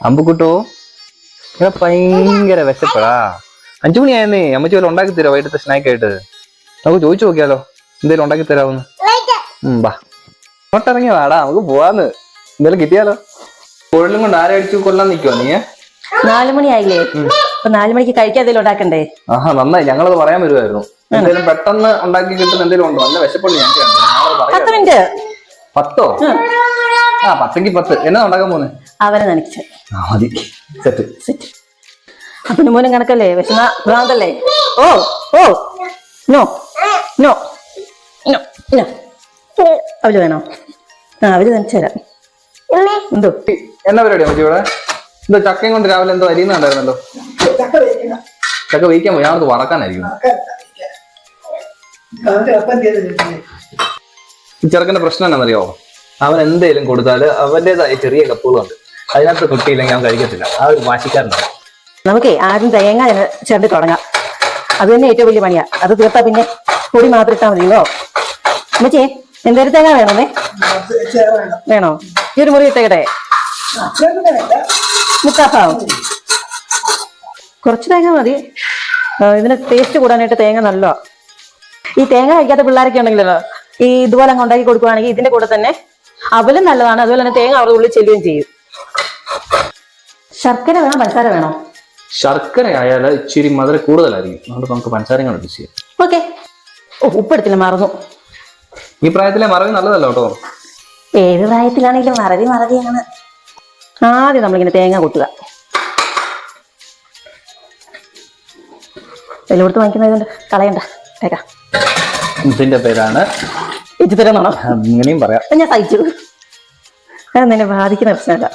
അമ്പുക്കുട്ടോ? ഇവിടെ ഭയങ്കര വിശപ്പടാ. അഞ്ചു മണിയായിരുന്നേ അമ്മച്ചി വല്ല ഉണ്ടാക്കി തരാം വൈകിട്ടത്തെ സ്നാക്ക് ആയിട്ട്. നമുക്ക് ചോദിച്ചു നോക്കിയാലോ. എന്തേലും ഉണ്ടാക്കി തരാമെന്ന് ബാ. ഇങ്ങോട്ടിറങ്ങി വാടാ നമുക്ക് പോവാന്ന്. എന്തേലും കിട്ടിയാലോ? കുഴലും കൊണ്ട് ആരെ അടിച്ചു കൊല്ലാൻ നിൽക്കുവാ നീ നാലു മണിയായില്ലേ? അപ്പൊ നാലു മണിക്ക് കഴിക്കാൻ എന്തെങ്കിലും ഉണ്ടാക്കണ്ടേ? ആഹാ നന്നായി. ഞങ്ങളത് പറയാൻ വരുമായിരുന്നു എന്തേലും പെട്ടെന്ന് ഉണ്ടാക്കി കിട്ടുന്ന എന്തേലും ഉണ്ടോ? നല്ല വിശപ്പുണ്ട് ഞങ്ങൾക്ക്. പത്ത് മിനിറ്റ്. പത്തോ? ആ പത്തെങ്കിൽ പത്ത്. എന്നാ ഉണ്ടാക്കാൻ പോന്നെ? അവനെ നനച്ച് മതി. സെറ്റ് സെറ്റ് അപ്പനും മോനും കണക്കല്ലേ? വിഷമ ഭ്രാന്തല്ലേ? ഓ ഓ. നോ നോ നോ നോ അവർ വേണോ? ആ അവർ നനച്ചു തരാം. എന്തോ? എന്നാ പരിപാടിയാ അമ്മച്ചി ഇവിടെ? എന്തോ ചക്കയും കൊണ്ട് രാവിലെ എന്തോ അരിയുന്നുണ്ടായിരുന്നല്ലോ ചക്ക വേവിക്കാൻ പോയി. ഞാനത് വറക്കാനായിരിക്കും ചെറുക്കന്റെ പ്രശ്നം എന്താണെന്നറിയോ അവൻ എന്തേലും കൊടുത്താൽ അവന്റേതായ ചെറിയ കപ്പുകളുണ്ട്. അതിനകത്ത് കിട്ടിയില്ലെങ്കിൽ ഞാൻ കഴിക്കത്തില്ല. ആ ഒരു വാശിക്കാരനാണ്. നമുക്കേ ആദ്യം തേങ്ങ ചേർത്ത് തുടങ്ങാം. അത് തന്നെ ഏറ്റവും വലിയ പണിയാ. അത് തീർത്താ പിന്നെ പൊടി മാത്രം ഇട്ടാൽ മതിയല്ലോ. അമ്മച്ചേ എന്തൊരു തേങ്ങ വേണമേ വേണോ? ഈ ഒരു മുറി ഇട്ടേക്കട്ടെ. മുക്കാഭാവം കുറച്ച് തേങ്ങ മതി. ഇതിന് ടേസ്റ്റ് കൂടാനായിട്ട് തേങ്ങ നല്ല ഈ തേങ്ങ കഴിക്കാത്ത പിള്ളേരൊക്കെ ഉണ്ടെങ്കിലല്ലോ ഈ ഇതുപോലെ അങ്ങ് ഉണ്ടാക്കി കൊടുക്കുവാണെങ്കിൽ ഇതിന്റെ കൂടെ തന്നെ അവലും നല്ലതാണ്. അതുപോലെ തന്നെ തേങ്ങ അവരുടെ ഉള്ളിൽ ചെല്ലുകയും ചെയ്യും. ശർക്കര വേണോ? പഞ്ചസാര വേണോ? ശർക്കര ആയാൽ ഇച്ചിരി മധുരം കൂടുതലായിരിക്കും. അതുകൊണ്ട് നമുക്ക് പഞ്ചസാരയും കൂടെ ചെയ്യാം. ഓക്കെ. ഉപ്പെടുത്തില്ല മറന്നു. ഈ പ്രായത്തിലെ മറവി നല്ലതല്ല കേട്ടോ. ഏത് പ്രായത്തിലാണെങ്കിലും മറവി മറവിയാണ്. ആദ്യം നമ്മളിങ്ങനെ തേങ്ങ കൊട്ടുക. വില കൊടുത്ത് വാങ്ങിക്കുന്നതുകൊണ്ട് കളയണ്ട. കേക്കാം ഇതിന്റെ പേരാണ് ഇത് തരുന്നാണോ അങ്ങനെയും പറയാം. ഞാൻ സഹിച്ചു. അത് നിന്നെ ബാധിക്കുന്ന പ്രശ്നമല്ല.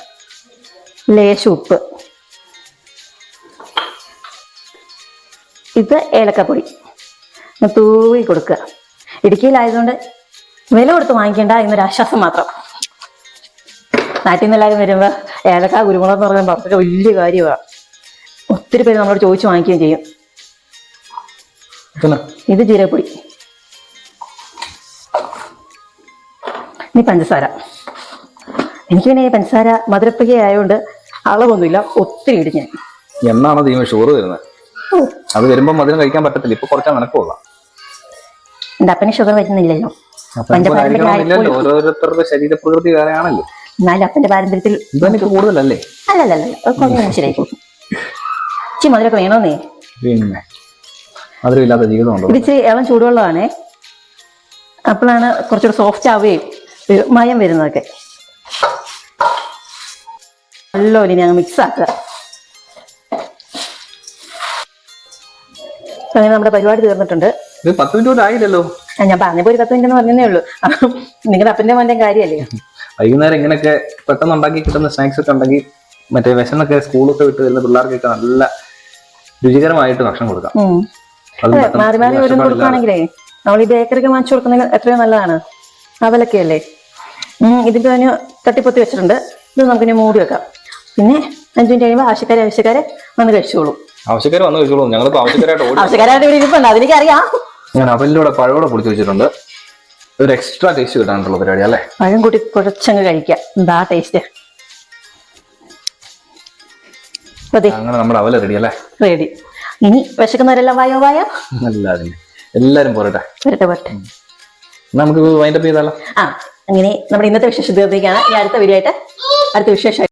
ലേശം ഉപ്പ്. ഇത് ഏലക്കപ്പൊടി. തൂവി കൊടുക്കുക. ഇടുക്കിയിലായതുകൊണ്ട് വില കൊടുത്ത് വാങ്ങിക്കേണ്ട എന്നൊരു ആശ്വാസം മാത്രം. നാട്ടിൽ നിന്ന് എല്ലാവരും വരുമ്പോൾ ഏലക്ക കുരുമുളക് എന്ന് പറയുമ്പോൾ അതൊക്കെ വലിയ കാര്യമാണ് ഒത്തിരി പേര് നമ്മളോട് ചോദിച്ചു വാങ്ങിക്കുകയും ചെയ്യും. ഇത് ജീരപ്പൊടി ഇനി പഞ്ചസാര. എനിക്ക് പിന്നെ ഈ പഞ്ചസാര മധുരപ്പിക ആയതുകൊണ്ട് അളവൊന്നുമില്ല ഒത്തിരി ഇടും ഞാൻ എന്നാണ് ദൈവം ഷുഗർ വരുന്നത് അത് വരുമ്പോൾ മധുരം കഴിക്കാൻ പറ്റത്തില്ല ഇപ്പൊ കുറച്ചാൽ നടക്കുള്ള എന്റെ അപ്പന് ഷുഗർ വരുന്നില്ലല്ലോ ഓരോരുത്തരുടെ ശരീരപ്രകൃതി വേറെയാണല്ലോ. എന്നാലും അപ്പന്റെ പാരമ്പര്യത്തിൽ കൂടുതലല്ലേ? അല്ലല്ലല്ല ശരിയായി ഇച്ചി മധുരമൊക്കെ വേണോന്നേ? പിന്നെ മധുരമില്ലാത്ത ജീവിതമുണ്ടോ? ഇത് ഇച്ചിരി ഇളം ചൂടുവെള്ളമാണേ. അപ്പോഴാണ് കുറച്ചുകൂടെ സോഫ്റ്റ് ആവുകയും മയം വരുന്നതൊക്കെ. ഇനി അങ്ങ് മിക്സ് ആക്കുക. അങ്ങനെ നമ്മുടെ പരിപാടി തീർന്നിട്ടുണ്ട്. ഇത് പത്ത് മിനിറ്റ് പോലും ആയില്ലല്ലോ. ഞാൻ പറഞ്ഞപ്പോ ഒരു പത്ത് മിനിറ്റ് എന്ന് ഉള്ളു. ഉള്ളൂ നിങ്ങളുടെ അപ്പന്റെ മോന്റെ കാര്യമല്ലേ? വൈകുന്നേരം ഇങ്ങനെയൊക്കെ പെട്ടെന്ന് ഉണ്ടാക്കി കിട്ടുന്ന സ്നാക്സ് ഒക്കെ ഉണ്ടെങ്കിൽ മറ്റേ വിശന്നൊക്കെ സ്കൂളൊക്കെ വിട്ട് വരുന്ന പിള്ളേർക്കൊക്കെ നല്ല രുചികരമായിട്ട് ഭക്ഷണം കൊടുക്കാം. മാറി മാറി ഓരോന്ന്. കൊടുക്കുകയാണെങ്കിലേ നമ്മൾ ഈ ബേക്കറിക്ക് വാങ്ങിച്ചു കൊടുക്കുന്നതിന് എത്രയോ നല്ലതാണ്. അവലൊക്കെ അല്ലേ ഉം, ഇതിന്റെ തന്നെ തട്ടിപ്പൊത്തി വെച്ചിട്ടുണ്ട്. ഇത് നമുക്കിനി മൂടി വെക്കാം. പിന്നെ അഞ്ചു മിനിറ്റ് കഴിയുമ്പോൾ ആവശ്യക്കാരെ ആവശ്യക്കാരെ വന്ന് കഴിച്ചോളൂ. ആവശ്യക്കാർ വന്ന് കഴിച്ചോളൂ. ഞങ്ങളിപ്പോ ആവശ്യക്കാരായിട്ട് ഓടി ആവശ്യക്കാരായിട്ട് ഇവിടെ ഇരിപ്പുണ്ട്. അതെനിക്കറിയാം. ഞാൻ അവലിലൂടെ പഴവോടെ പൊളിച്ചു വെച്ചിട്ടുണ്ട്. ഒരു എക്സ്ട്രാ ടേസ്റ്റ് കിട്ടാനുള്ള പരിപാടി അല്ലേ? പഴം കൂട്ടി കുറച്ചങ്ങ് കഴിക്കാം. എന്താ ടേസ്റ്റ് അങ്ങനെ നമ്മുടെ അവല റെഡി അല്ലേ? റെഡി ഇനി വിശക്കുന്നവരെല്ലാം വായോ വായോ? എല്ലാവരും. എല്ലാരും പോരട്ടെ. നമുക്ക് വൈൻഡപ്പ് ചെയ്താലോ? ആ അങ്ങനെ നമ്മുടെ ഇന്നത്തെ വിശേഷം തീർത്തേക്കാണ് ഈ അടുത്ത വീഡിയോ ആയിട്ട് അടുത്ത വിശേഷം